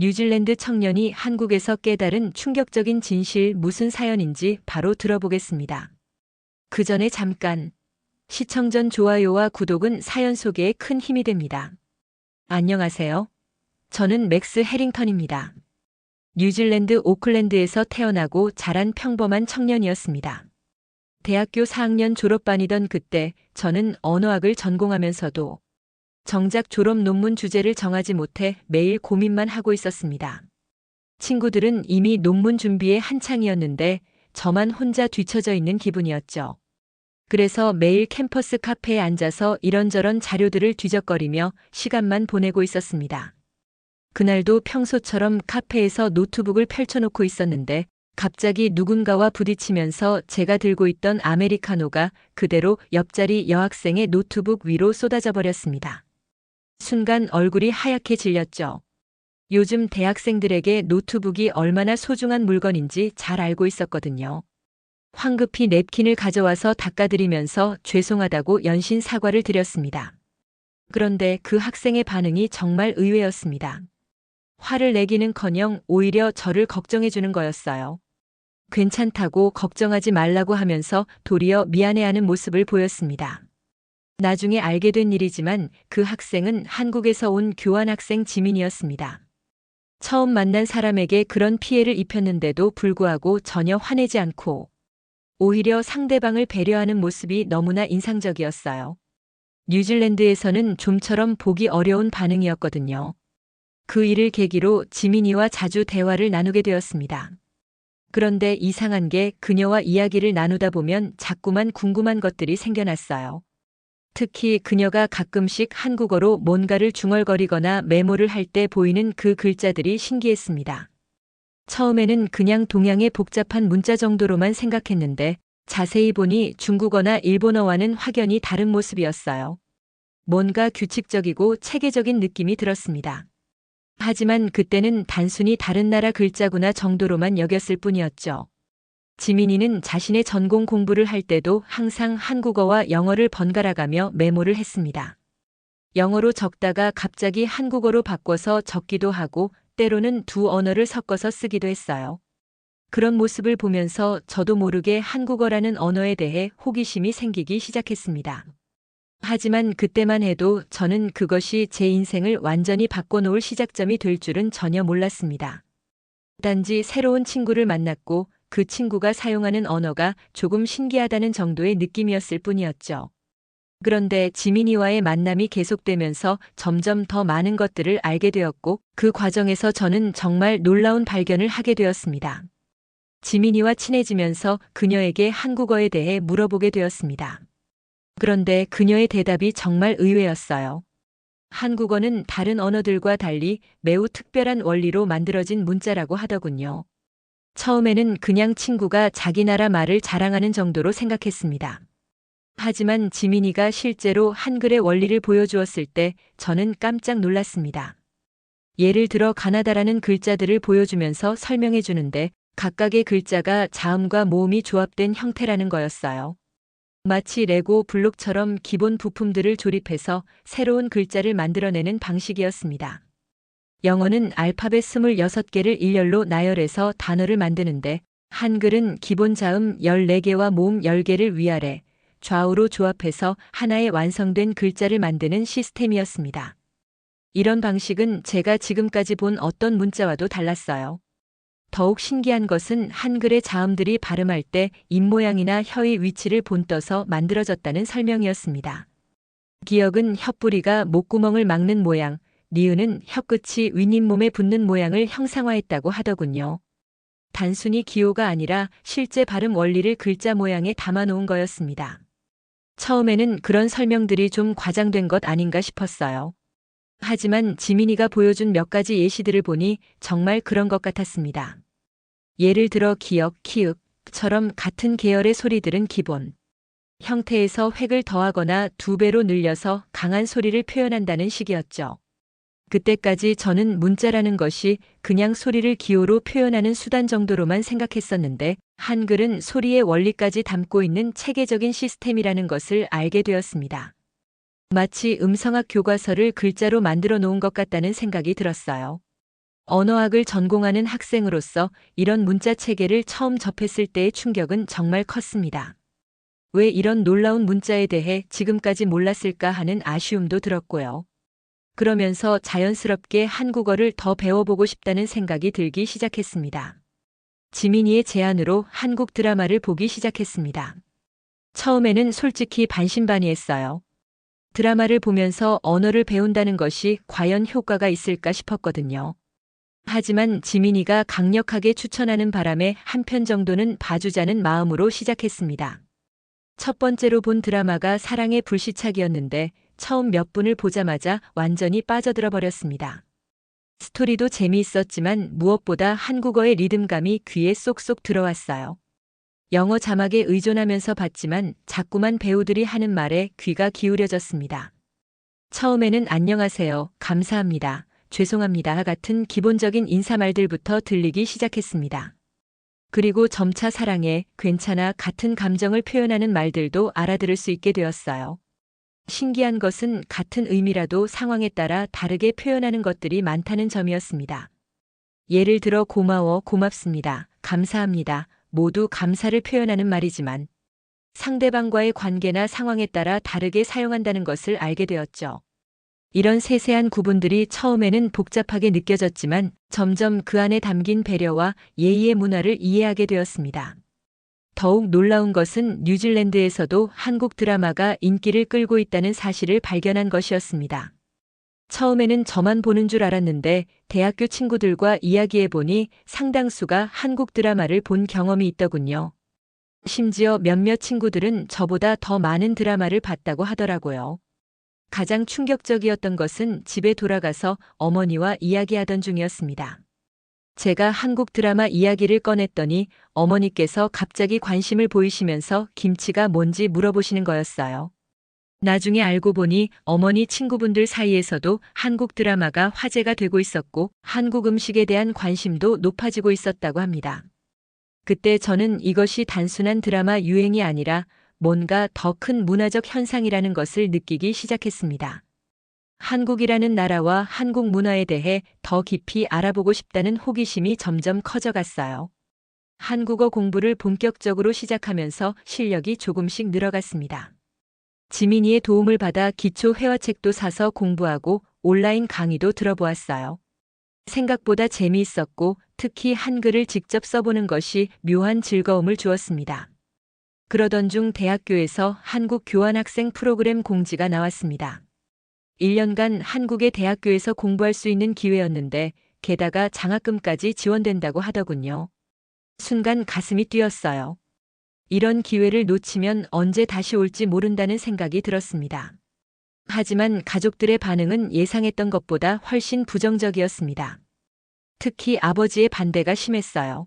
뉴질랜드 청년이 한국에서 깨달은 충격적인 진실 무슨 사연인지 바로 들어보겠습니다. 그 전에 잠깐 시청 전 좋아요와 구독은 사연 소개에 큰 힘이 됩니다. 안녕하세요. 저는 맥스 해링턴입니다. 뉴질랜드 오클랜드에서 태어나고 자란 평범한 청년이었습니다. 대학교 4학년 졸업반이던 그때 저는 언어학을 전공하면서도 정작 졸업 논문 주제를 정하지 못해 매일 고민만 하고 있었습니다. 친구들은 이미 논문 준비에 한창이었는데 저만 혼자 뒤처져 있는 기분이었죠. 그래서 매일 캠퍼스 카페에 앉아서 이런저런 자료들을 뒤적거리며 시간만 보내고 있었습니다. 그날도 평소처럼 카페에서 노트북을 펼쳐놓고 있었는데 갑자기 누군가와 부딪히면서 제가 들고 있던 아메리카노가 그대로 옆자리 여학생의 노트북 위로 쏟아져 버렸습니다. 순간 얼굴이 하얗게 질렸죠. 요즘 대학생들에게 노트북이 얼마나 소중한 물건인지 잘 알고 있었거든요. 황급히 냅킨을 가져와서 닦아드리면서 죄송하다고 연신 사과를 드렸습니다. 그런데 그 학생의 반응이 정말 의외였습니다. 화를 내기는 커녕 오히려 저를 걱정해주는 거였어요. 괜찮다고 걱정하지 말라고 하면서 도리어 미안해하는 모습을 보였습니다. 나중에 알게 된 일이지만 그 학생은 한국에서 온 교환학생 지민이었습니다. 처음 만난 사람에게 그런 피해를 입혔는데도 불구하고 전혀 화내지 않고 오히려 상대방을 배려하는 모습이 너무나 인상적이었어요. 뉴질랜드에서는 좀처럼 보기 어려운 반응이었거든요. 그 일을 계기로 지민이와 자주 대화를 나누게 되었습니다. 그런데 이상한 게 그녀와 이야기를 나누다 보면 자꾸만 궁금한 것들이 생겨났어요. 특히 그녀가 가끔씩 한국어로 뭔가를 중얼거리거나 메모를 할 때 보이는 그 글자들이 신기했습니다. 처음에는 그냥 동양의 복잡한 문자 정도로만 생각했는데 자세히 보니 중국어나 일본어와는 확연히 다른 모습이었어요. 뭔가 규칙적이고 체계적인 느낌이 들었습니다. 하지만 그때는 단순히 다른 나라 글자구나 정도로만 여겼을 뿐이었죠. 지민이는 자신의 전공 공부를 할 때도 항상 한국어와 영어를 번갈아가며 메모를 했습니다. 영어로 적다가 갑자기 한국어로 바꿔서 적기도 하고 때로는 두 언어를 섞어서 쓰기도 했어요. 그런 모습을 보면서 저도 모르게 한국어라는 언어에 대해 호기심이 생기기 시작했습니다. 하지만 그때만 해도 저는 그것이 제 인생을 완전히 바꿔놓을 시작점이 될 줄은 전혀 몰랐습니다. 단지 새로운 친구를 만났고 그 친구가 사용하는 언어가 조금 신기하다는 정도의 느낌이었을 뿐이었죠. 그런데 지민이와의 만남이 계속되면서 점점 더 많은 것들을 알게 되었고 그 과정에서 저는 정말 놀라운 발견을 하게 되었습니다. 지민이와 친해지면서 그녀에게 한국어에 대해 물어보게 되었습니다. 그런데 그녀의 대답이 정말 의외였어요. 한국어는 다른 언어들과 달리 매우 특별한 원리로 만들어진 문자라고 하더군요. 처음에는 그냥 친구가 자기 나라 말을 자랑하는 정도로 생각했습니다. 하지만 지민이가 실제로 한글의 원리를 보여주었을 때 저는 깜짝 놀랐습니다. 예를 들어 가나다라는 글자들을 보여주면서 설명해 주는데 각각의 글자가 자음과 모음이 조합된 형태라는 거였어요. 마치 레고 블록처럼 기본 부품들을 조립해서 새로운 글자를 만들어내는 방식이었습니다. 영어는 알파벳 26개를 일렬로 나열해서 단어를 만드는데 한글은 기본 자음 14개와 모음 10개를 위아래 좌우로 조합해서 하나의 완성된 글자를 만드는 시스템이었습니다. 이런 방식은 제가 지금까지 본 어떤 문자와도 달랐어요. 더욱 신기한 것은 한글의 자음들이 발음할 때 입모양이나 혀의 위치를 본떠서 만들어졌다는 설명이었습니다. 기억은 혀뿌리가 목구멍을 막는 모양, 니은은 혀끝이 윗잇몸에 붙는 모양을 형상화했다고 하더군요. 단순히 기호가 아니라 실제 발음 원리를 글자 모양에 담아놓은 거였습니다. 처음에는 그런 설명들이 좀 과장된 것 아닌가 싶었어요. 하지만 지민이가 보여준 몇 가지 예시들을 보니 정말 그런 것 같았습니다. 예를 들어 기역, 키읔처럼 같은 계열의 소리들은 기본. 형태에서 획을 더하거나 두 배로 늘려서 강한 소리를 표현한다는 식이었죠. 그때까지 저는 문자라는 것이 그냥 소리를 기호로 표현하는 수단 정도로만 생각했었는데 한글은 소리의 원리까지 담고 있는 체계적인 시스템이라는 것을 알게 되었습니다. 마치 음성학 교과서를 글자로 만들어 놓은 것 같다는 생각이 들었어요. 언어학을 전공하는 학생으로서 이런 문자 체계를 처음 접했을 때의 충격은 정말 컸습니다. 왜 이런 놀라운 문자에 대해 지금까지 몰랐을까 하는 아쉬움도 들었고요. 그러면서 자연스럽게 한국어를 더 배워보고 싶다는 생각이 들기 시작했습니다. 지민이의 제안으로 한국 드라마를 보기 시작했습니다. 처음에는 솔직히 반신반의했어요. 드라마를 보면서 언어를 배운다는 것이 과연 효과가 있을까 싶었거든요. 하지만 지민이가 강력하게 추천하는 바람에 한 편 정도는 봐주자는 마음으로 시작했습니다. 첫 번째로 본 드라마가 사랑의 불시착이었는데 처음 몇 분을 보자마자 완전히 빠져들어 버렸습니다. 스토리도 재미있었지만 무엇보다 한국어의 리듬감이 귀에 쏙쏙 들어왔어요. 영어 자막에 의존하면서 봤지만 자꾸만 배우들이 하는 말에 귀가 기울여졌습니다. 처음에는 안녕하세요, 감사합니다, 죄송합니다 같은 기본적인 인사말들부터 들리기 시작했습니다. 그리고 점차 사랑해, 괜찮아 같은 감정을 표현하는 말들도 알아들을 수 있게 되었어요. 신기한 것은 같은 의미라도 상황에 따라 다르게 표현하는 것들이 많다는 점이었습니다. 예를 들어 고마워, 고맙습니다, 감사합니다, 모두 감사를 표현하는 말이지만 상대방과의 관계나 상황에 따라 다르게 사용한다는 것을 알게 되었죠. 이런 세세한 구분들이 처음에는 복잡하게 느껴졌지만 점점 그 안에 담긴 배려와 예의의 문화를 이해하게 되었습니다. 더욱 놀라운 것은 뉴질랜드에서도 한국 드라마가 인기를 끌고 있다는 사실을 발견한 것이었습니다. 처음에는 저만 보는 줄 알았는데 대학교 친구들과 이야기해보니 상당수가 한국 드라마를 본 경험이 있더군요. 심지어 몇몇 친구들은 저보다 더 많은 드라마를 봤다고 하더라고요. 가장 충격적이었던 것은 집에 돌아가서 어머니와 이야기하던 중이었습니다. 제가 한국 드라마 이야기를 꺼냈더니 어머니께서 갑자기 관심을 보이시면서 김치가 뭔지 물어보시는 거였어요. 나중에 알고 보니 어머니 친구분들 사이에서도 한국 드라마가 화제가 되고 있었고 한국 음식에 대한 관심도 높아지고 있었다고 합니다. 그때 저는 이것이 단순한 드라마 유행이 아니라 뭔가 더 큰 문화적 현상이라는 것을 느끼기 시작했습니다. 한국이라는 나라와 한국 문화에 대해 더 깊이 알아보고 싶다는 호기심이 점점 커져갔어요. 한국어 공부를 본격적으로 시작하면서 실력이 조금씩 늘어갔습니다. 지민이의 도움을 받아 기초 회화책도 사서 공부하고 온라인 강의도 들어보았어요. 생각보다 재미있었고 특히 한글을 직접 써보는 것이 묘한 즐거움을 주었습니다. 그러던 중 대학교에서 한국 교환학생 프로그램 공지가 나왔습니다. 1년간 한국의 대학교에서 공부할 수 있는 기회였는데 게다가 장학금까지 지원된다고 하더군요. 순간 가슴이 뛰었어요. 이런 기회를 놓치면 언제 다시 올지 모른다는 생각이 들었습니다. 하지만 가족들의 반응은 예상했던 것보다 훨씬 부정적이었습니다. 특히 아버지의 반대가 심했어요.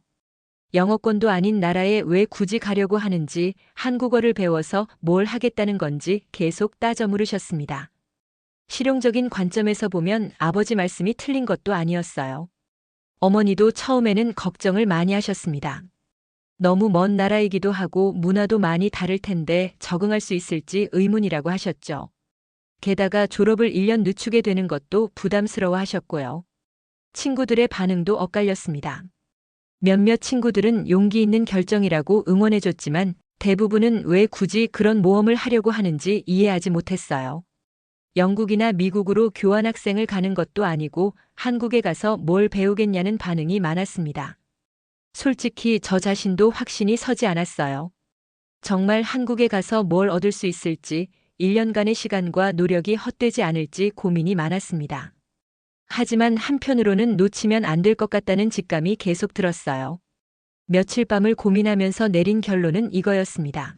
영어권도 아닌 나라에 왜 굳이 가려고 하는지 한국어를 배워서 뭘 하겠다는 건지 계속 따져 물으셨습니다. 실용적인 관점에서 보면 아버지 말씀이 틀린 것도 아니었어요. 어머니도 처음에는 걱정을 많이 하셨습니다. 너무 먼 나라이기도 하고 문화도 많이 다를 텐데 적응할 수 있을지 의문이라고 하셨죠. 게다가 졸업을 1년 늦추게 되는 것도 부담스러워 하셨고요. 친구들의 반응도 엇갈렸습니다. 몇몇 친구들은 용기 있는 결정이라고 응원해줬지만 대부분은 왜 굳이 그런 모험을 하려고 하는지 이해하지 못했어요. 영국이나 미국으로 교환학생을 가는 것도 아니고 한국에 가서 뭘 배우겠냐는 반응이 많았습니다. 솔직히 저 자신도 확신이 서지 않았어요. 정말 한국에 가서 뭘 얻을 수 있을지 1년간의 시간과 노력이 헛되지 않을지 고민이 많았습니다. 하지만 한편으로는 놓치면 안 될 것 같다는 직감이 계속 들었어요. 며칠 밤을 고민하면서 내린 결론은 이거였습니다.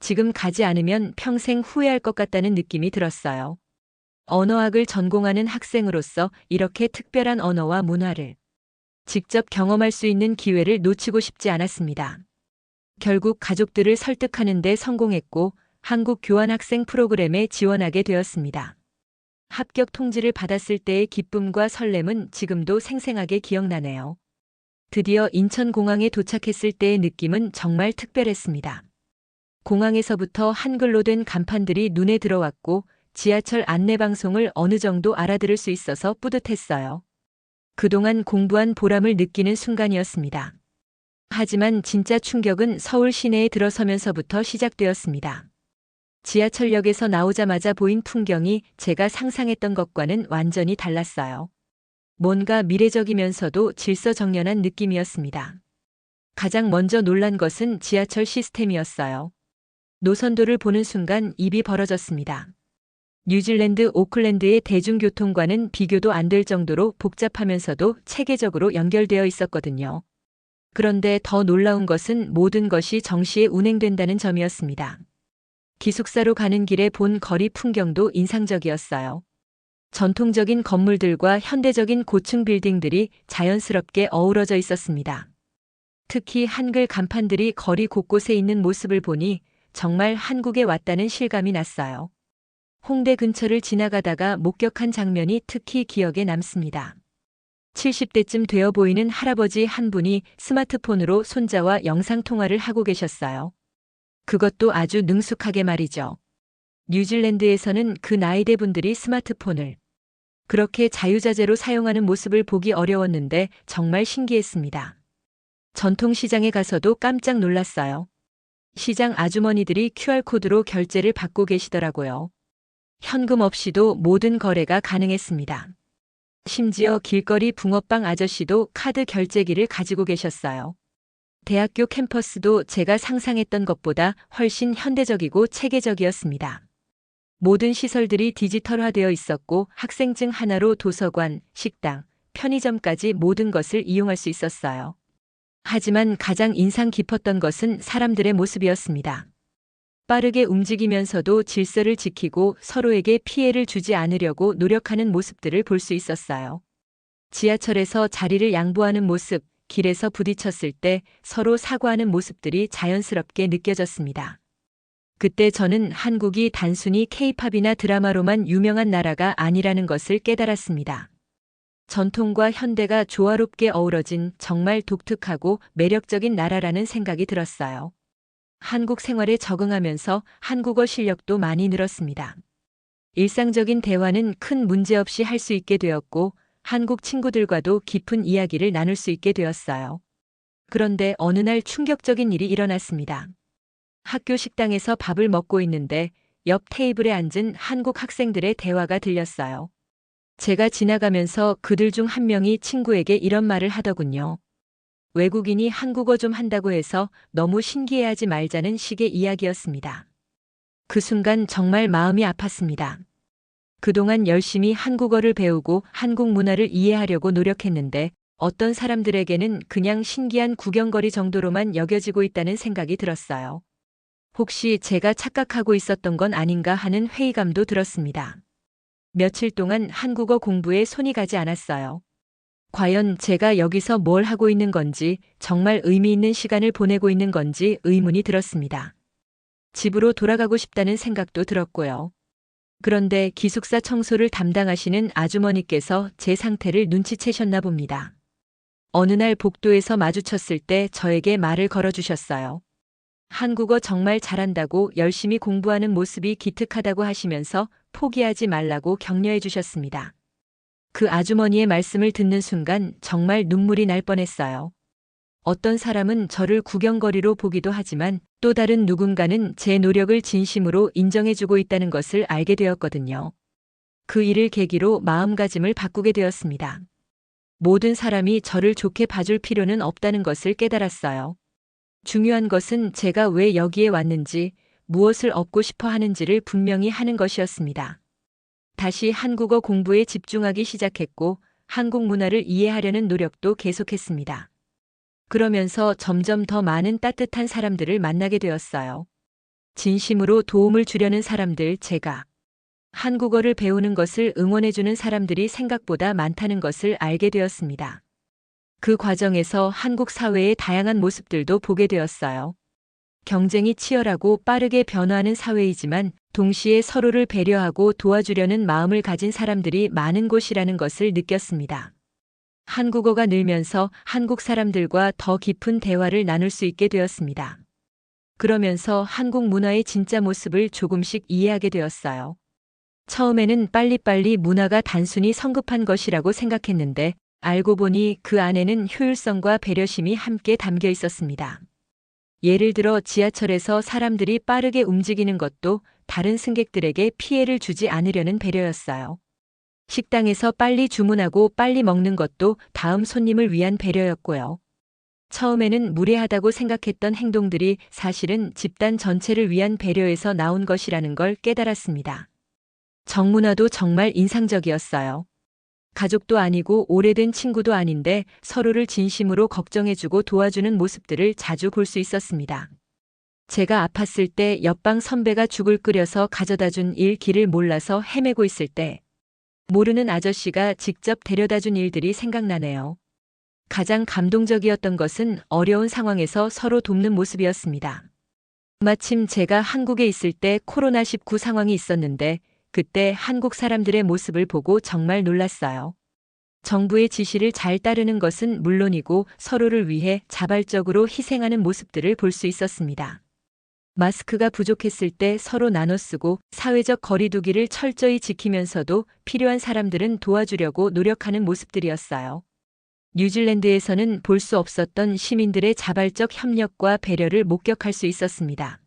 지금 가지 않으면 평생 후회할 것 같다는 느낌이 들었어요. 언어학을 전공하는 학생으로서 이렇게 특별한 언어와 문화를 직접 경험할 수 있는 기회를 놓치고 싶지 않았습니다. 결국 가족들을 설득하는 데 성공했고 한국 교환학생 프로그램에 지원하게 되었습니다. 합격 통지를 받았을 때의 기쁨과 설렘은 지금도 생생하게 기억나네요. 드디어 인천공항에 도착했을 때의 느낌은 정말 특별했습니다. 공항에서부터 한글로 된 간판들이 눈에 들어왔고 지하철 안내방송을 어느 정도 알아들을 수 있어서 뿌듯했어요. 그동안 공부한 보람을 느끼는 순간이었습니다. 하지만 진짜 충격은 서울 시내에 들어서면서부터 시작되었습니다. 지하철역에서 나오자마자 보인 풍경이 제가 상상했던 것과는 완전히 달랐어요. 뭔가 미래적이면서도 질서정연한 느낌이었습니다. 가장 먼저 놀란 것은 지하철 시스템이었어요. 노선도를 보는 순간 입이 벌어졌습니다. 뉴질랜드 오클랜드의 대중교통과는 비교도 안 될 정도로 복잡하면서도 체계적으로 연결되어 있었거든요. 그런데 더 놀라운 것은 모든 것이 정시에 운행된다는 점이었습니다. 기숙사로 가는 길에 본 거리 풍경도 인상적이었어요. 전통적인 건물들과 현대적인 고층 빌딩들이 자연스럽게 어우러져 있었습니다. 특히 한글 간판들이 거리 곳곳에 있는 모습을 보니 정말 한국에 왔다는 실감이 났어요. 홍대 근처를 지나가다가 목격한 장면이 특히 기억에 남습니다. 70대쯤 되어 보이는 할아버지 한 분이 스마트폰으로 손자와 영상통화를 하고 계셨어요. 그것도 아주 능숙하게 말이죠. 뉴질랜드에서는 그 나이대 분들이 스마트폰을 그렇게 자유자재로 사용하는 모습을 보기 어려웠는데 정말 신기했습니다. 전통시장에 가서도 깜짝 놀랐어요. 시장 아주머니들이 QR코드로 결제를 받고 계시더라고요. 현금 없이도 모든 거래가 가능했습니다. 심지어 길거리 붕어빵 아저씨도 카드 결제기를 가지고 계셨어요. 대학교 캠퍼스도 제가 상상했던 것보다 훨씬 현대적이고 체계적이었습니다. 모든 시설들이 디지털화되어 있었고 학생증 하나로 도서관, 식당, 편의점까지 모든 것을 이용할 수 있었어요. 하지만 가장 인상 깊었던 것은 사람들의 모습이었습니다. 빠르게 움직이면서도 질서를 지키고 서로에게 피해를 주지 않으려고 노력하는 모습들을 볼 수 있었어요. 지하철에서 자리를 양보하는 모습, 길에서 부딪혔을 때 서로 사과하는 모습들이 자연스럽게 느껴졌습니다. 그때 저는 한국이 단순히 케이팝이나 드라마로만 유명한 나라가 아니라는 것을 깨달았습니다. 전통과 현대가 조화롭게 어우러진 정말 독특하고 매력적인 나라라는 생각이 들었어요. 한국 생활에 적응하면서 한국어 실력도 많이 늘었습니다. 일상적인 대화는 큰 문제 없이 할 수 있게 되었고 한국 친구들과도 깊은 이야기를 나눌 수 있게 되었어요. 그런데 어느 날 충격적인 일이 일어났습니다. 학교 식당에서 밥을 먹고 있는데 옆 테이블에 앉은 한국 학생들의 대화가 들렸어요. 제가 지나가면서 그들 중 한 명이 친구에게 이런 말을 하더군요. 외국인이 한국어 좀 한다고 해서 너무 신기해하지 말자는 식의 이야기였습니다. 그 순간 정말 마음이 아팠습니다. 그동안 열심히 한국어를 배우고 한국 문화를 이해하려고 노력했는데 어떤 사람들에게는 그냥 신기한 구경거리 정도로만 여겨지고 있다는 생각이 들었어요. 혹시 제가 착각하고 있었던 건 아닌가 하는 회의감도 들었습니다. 며칠 동안 한국어 공부에 손이 가지 않았어요. 과연 제가 여기서 뭘 하고 있는 건지, 정말 의미 있는 시간을 보내고 있는 건지 의문이 들었습니다. 집으로 돌아가고 싶다는 생각도 들었고요. 그런데 기숙사 청소를 담당하시는 아주머니께서 제 상태를 눈치채셨나 봅니다. 어느 날 복도에서 마주쳤을 때 저에게 말을 걸어주셨어요. 한국어 정말 잘한다고 열심히 공부하는 모습이 기특하다고 하시면서 포기하지 말라고 격려해 주셨습니다. 그 아주머니의 말씀을 듣는 순간 정말 눈물이 날 뻔했어요. 어떤 사람은 저를 구경거리로 보기도 하지만 또 다른 누군가는 제 노력을 진심으로 인정해주고 있다는 것을 알게 되었거든요. 그 일을 계기로 마음가짐을 바꾸게 되었습니다. 모든 사람이 저를 좋게 봐줄 필요는 없다는 것을 깨달았어요. 중요한 것은 제가 왜 여기에 왔는지, 무엇을 얻고 싶어 하는지를 분명히 하는 것이었습니다. 다시 한국어 공부에 집중하기 시작했고, 한국 문화를 이해하려는 노력도 계속했습니다. 그러면서 점점 더 많은 따뜻한 사람들을 만나게 되었어요. 진심으로 도움을 주려는 사람들 제가 한국어를 배우는 것을 응원해주는 사람들이 생각보다 많다는 것을 알게 되었습니다. 그 과정에서 한국 사회의 다양한 모습들도 보게 되었어요. 경쟁이 치열하고 빠르게 변화하는 사회이지만 동시에 서로를 배려하고 도와주려는 마음을 가진 사람들이 많은 곳이라는 것을 느꼈습니다. 한국어가 늘면서 한국 사람들과 더 깊은 대화를 나눌 수 있게 되었습니다. 그러면서 한국 문화의 진짜 모습을 조금씩 이해하게 되었어요. 처음에는 빨리빨리 문화가 단순히 성급한 것이라고 생각했는데 알고 보니 그 안에는 효율성과 배려심이 함께 담겨 있었습니다. 예를 들어 지하철에서 사람들이 빠르게 움직이는 것도 다른 승객들에게 피해를 주지 않으려는 배려였어요. 식당에서 빨리 주문하고 빨리 먹는 것도 다음 손님을 위한 배려였고요. 처음에는 무례하다고 생각했던 행동들이 사실은 집단 전체를 위한 배려에서 나온 것이라는 걸 깨달았습니다. 정문화도 정말 인상적이었어요. 가족도 아니고 오래된 친구도 아닌데 서로를 진심으로 걱정해주고 도와주는 모습들을 자주 볼 수 있었습니다. 제가 아팠을 때 옆방 선배가 죽을 끓여서 가져다 준 일 길을 몰라서 헤매고 있을 때 모르는 아저씨가 직접 데려다 준 일들이 생각나네요. 가장 감동적이었던 것은 어려운 상황에서 서로 돕는 모습이었습니다. 마침 제가 한국에 있을 때 코로나19 상황이 있었는데 그때 한국 사람들의 모습을 보고 정말 놀랐어요. 정부의 지시를 잘 따르는 것은 물론이고 서로를 위해 자발적으로 희생하는 모습들을 볼 수 있었습니다. 마스크가 부족했을 때 서로 나눠 쓰고 사회적 거리두기를 철저히 지키면서도 필요한 사람들은 도와주려고 노력하는 모습들이었어요. 뉴질랜드에서는 볼 수 없었던 시민들의 자발적 협력과 배려를 목격할 수 있었습니다.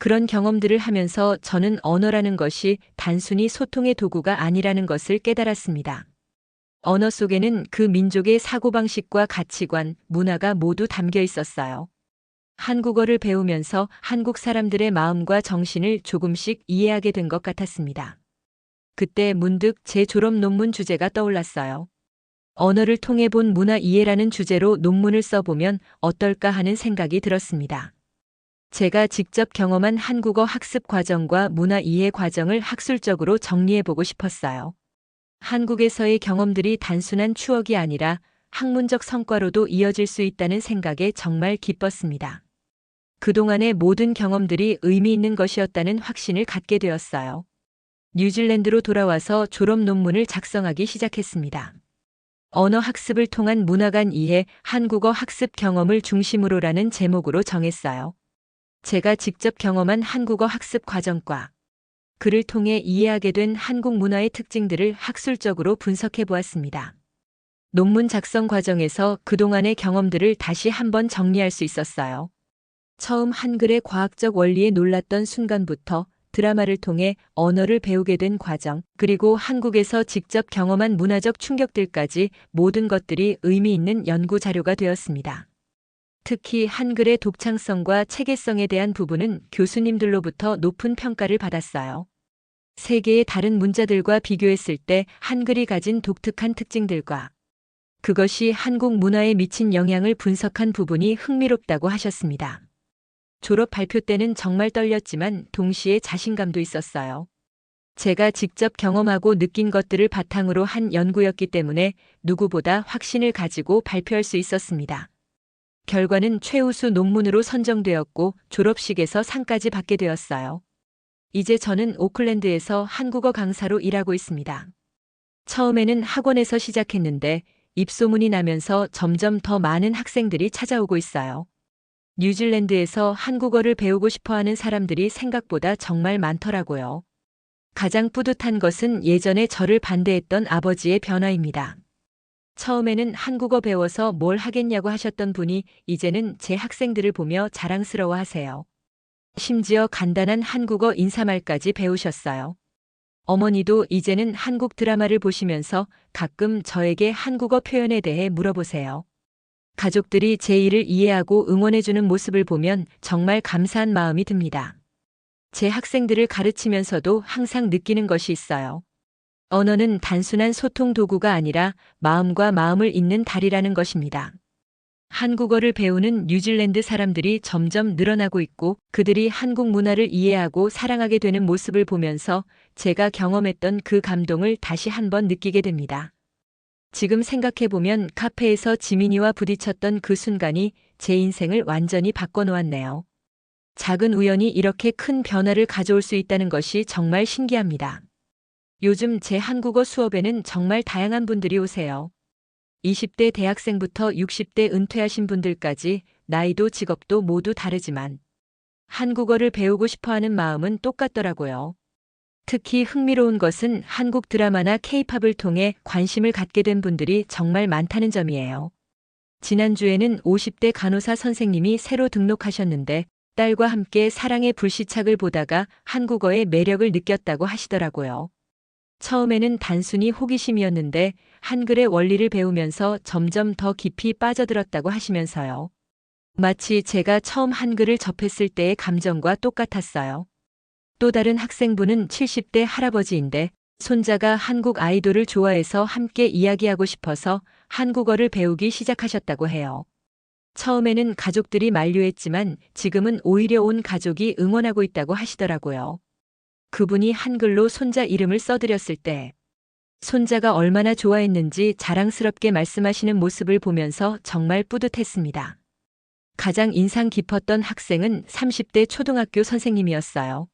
그런 경험들을 하면서 저는 언어라는 것이 단순히 소통의 도구가 아니라는 것을 깨달았습니다. 언어 속에는 그 민족의 사고방식과 가치관, 문화가 모두 담겨 있었어요. 한국어를 배우면서 한국 사람들의 마음과 정신을 조금씩 이해하게 된 것 같았습니다. 그때 문득 제 졸업 논문 주제가 떠올랐어요. 언어를 통해 본 문화 이해라는 주제로 논문을 써보면 어떨까 하는 생각이 들었습니다. 제가 직접 경험한 한국어 학습 과정과 문화 이해 과정을 학술적으로 정리해보고 싶었어요. 한국에서의 경험들이 단순한 추억이 아니라 학문적 성과로도 이어질 수 있다는 생각에 정말 기뻤습니다. 그동안의 모든 경험들이 의미 있는 것이었다는 확신을 갖게 되었어요. 뉴질랜드로 돌아와서 졸업 논문을 작성하기 시작했습니다. 언어 학습을 통한 문화 간 이해, 한국어 학습 경험을 중심으로라는 제목으로 정했어요. 제가 직접 경험한 한국어 학습 과정과 그를 통해 이해하게 된 한국 문화의 특징들을 학술적으로 분석해 보았습니다. 논문 작성 과정에서 그동안의 경험들을 다시 한번 정리할 수 있었어요. 처음 한글의 과학적 원리에 놀랐던 순간부터 드라마를 통해 언어를 배우게 된 과정, 그리고 한국에서 직접 경험한 문화적 충격들까지 모든 것들이 의미 있는 연구 자료가 되었습니다. 특히 한글의 독창성과 체계성에 대한 부분은 교수님들로부터 높은 평가를 받았어요. 세계의 다른 문자들과 비교했을 때 한글이 가진 독특한 특징들과 그것이 한국 문화에 미친 영향을 분석한 부분이 흥미롭다고 하셨습니다. 졸업 발표 때는 정말 떨렸지만 동시에 자신감도 있었어요. 제가 직접 경험하고 느낀 것들을 바탕으로 한 연구였기 때문에 누구보다 확신을 가지고 발표할 수 있었습니다. 결과는 최우수 논문으로 선정되었고 졸업식에서 상까지 받게 되었어요. 이제 저는 오클랜드에서 한국어 강사로 일하고 있습니다. 처음에는 학원에서 시작했는데 입소문이 나면서 점점 더 많은 학생들이 찾아오고 있어요. 뉴질랜드에서 한국어를 배우고 싶어 하는 사람들이 생각보다 정말 많더라고요. 가장 뿌듯한 것은 예전에 저를 반대했던 아버지의 변화입니다. 처음에는 한국어 배워서 뭘 하겠냐고 하셨던 분이 이제는 제 학생들을 보며 자랑스러워 하세요. 심지어 간단한 한국어 인사말까지 배우셨어요. 어머니도 이제는 한국 드라마를 보시면서 가끔 저에게 한국어 표현에 대해 물어보세요. 가족들이 제 일을 이해하고 응원해주는 모습을 보면 정말 감사한 마음이 듭니다. 제 학생들을 가르치면서도 항상 느끼는 것이 있어요. 언어는 단순한 소통 도구가 아니라 마음과 마음을 잇는 달이라는 것입니다. 한국어를 배우는 뉴질랜드 사람들이 점점 늘어나고 있고 그들이 한국 문화를 이해하고 사랑하게 되는 모습을 보면서 제가 경험했던 그 감동을 다시 한번 느끼게 됩니다. 지금 생각해보면 카페에서 지민이와 부딪혔던 그 순간이 제 인생을 완전히 바꿔놓았네요. 작은 우연이 이렇게 큰 변화를 가져올 수 있다는 것이 정말 신기합니다. 요즘 제 한국어 수업에는 정말 다양한 분들이 오세요. 20대 대학생부터 60대 은퇴하신 분들까지 나이도 직업도 모두 다르지만 한국어를 배우고 싶어 하는 마음은 똑같더라고요. 특히 흥미로운 것은 한국 드라마나 케이팝을 통해 관심을 갖게 된 분들이 정말 많다는 점이에요. 지난주에는 50대 간호사 선생님이 새로 등록하셨는데 딸과 함께 사랑의 불시착을 보다가 한국어의 매력을 느꼈다고 하시더라고요. 처음에는 단순히 호기심이었는데 한글의 원리를 배우면서 점점 더 깊이 빠져들었다고 하시면서요. 마치 제가 처음 한글을 접했을 때의 감정과 똑같았어요. 또 다른 학생분은 70대 할아버지인데 손자가 한국 아이돌을 좋아해서 함께 이야기하고 싶어서 한국어를 배우기 시작하셨다고 해요. 처음에는 가족들이 만류했지만 지금은 오히려 온 가족이 응원하고 있다고 하시더라고요. 그분이 한글로 손자 이름을 써드렸을 때 손자가 얼마나 좋아했는지 자랑스럽게 말씀하시는 모습을 보면서 정말 뿌듯했습니다. 가장 인상 깊었던 학생은 30대 초등학교 선생님이었어요.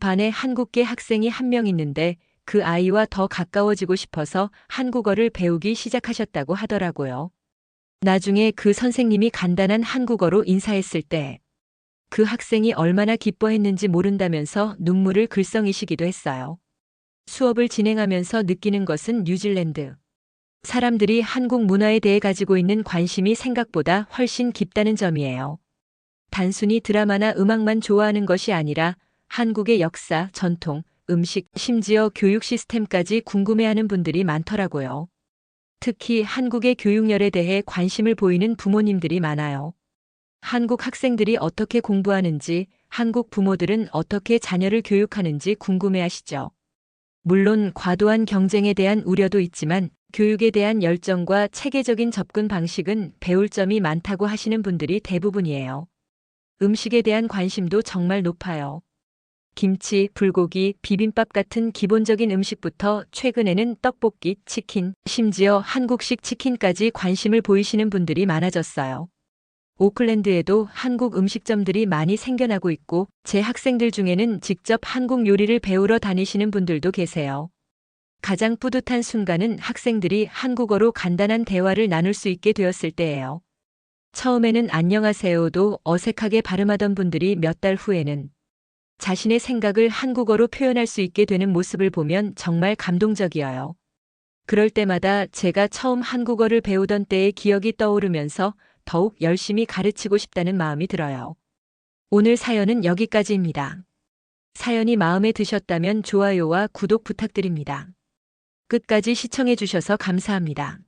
반에 한국계 학생이 한 명 있는데 그 아이와 더 가까워지고 싶어서 한국어를 배우기 시작하셨다고 하더라고요. 나중에 그 선생님이 간단한 한국어로 인사했을 때 그 학생이 얼마나 기뻐했는지 모른다면서 눈물을 글썽이시기도 했어요. 수업을 진행하면서 느끼는 것은 뉴질랜드. 사람들이 한국 문화에 대해 가지고 있는 관심이 생각보다 훨씬 깊다는 점이에요. 단순히 드라마나 음악만 좋아하는 것이 아니라 한국의 역사, 전통, 음식, 심지어 교육 시스템까지 궁금해하는 분들이 많더라고요. 특히 한국의 교육열에 대해 관심을 보이는 부모님들이 많아요. 한국 학생들이 어떻게 공부하는지, 한국 부모들은 어떻게 자녀를 교육하는지 궁금해 하시죠. 물론 과도한 경쟁에 대한 우려도 있지만 교육에 대한 열정과 체계적인 접근 방식은 배울 점이 많다고 하시는 분들이 대부분이에요. 음식에 대한 관심도 정말 높아요. 김치, 불고기, 비빔밥 같은 기본적인 음식부터 최근에는 떡볶이, 치킨, 심지어 한국식 치킨까지 관심을 보이시는 분들이 많아졌어요. 오클랜드에도 한국 음식점들이 많이 생겨나고 있고 제 학생들 중에는 직접 한국 요리를 배우러 다니시는 분들도 계세요. 가장 뿌듯한 순간은 학생들이 한국어로 간단한 대화를 나눌 수 있게 되었을 때예요. 처음에는 안녕하세요도 어색하게 발음하던 분들이 몇 달 후에는 자신의 생각을 한국어로 표현할 수 있게 되는 모습을 보면 정말 감동적이어요. 그럴 때마다 제가 처음 한국어를 배우던 때의 기억이 떠오르면서 더욱 열심히 가르치고 싶다는 마음이 들어요. 오늘 사연은 여기까지입니다. 사연이 마음에 드셨다면 좋아요와 구독 부탁드립니다. 끝까지 시청해 주셔서 감사합니다.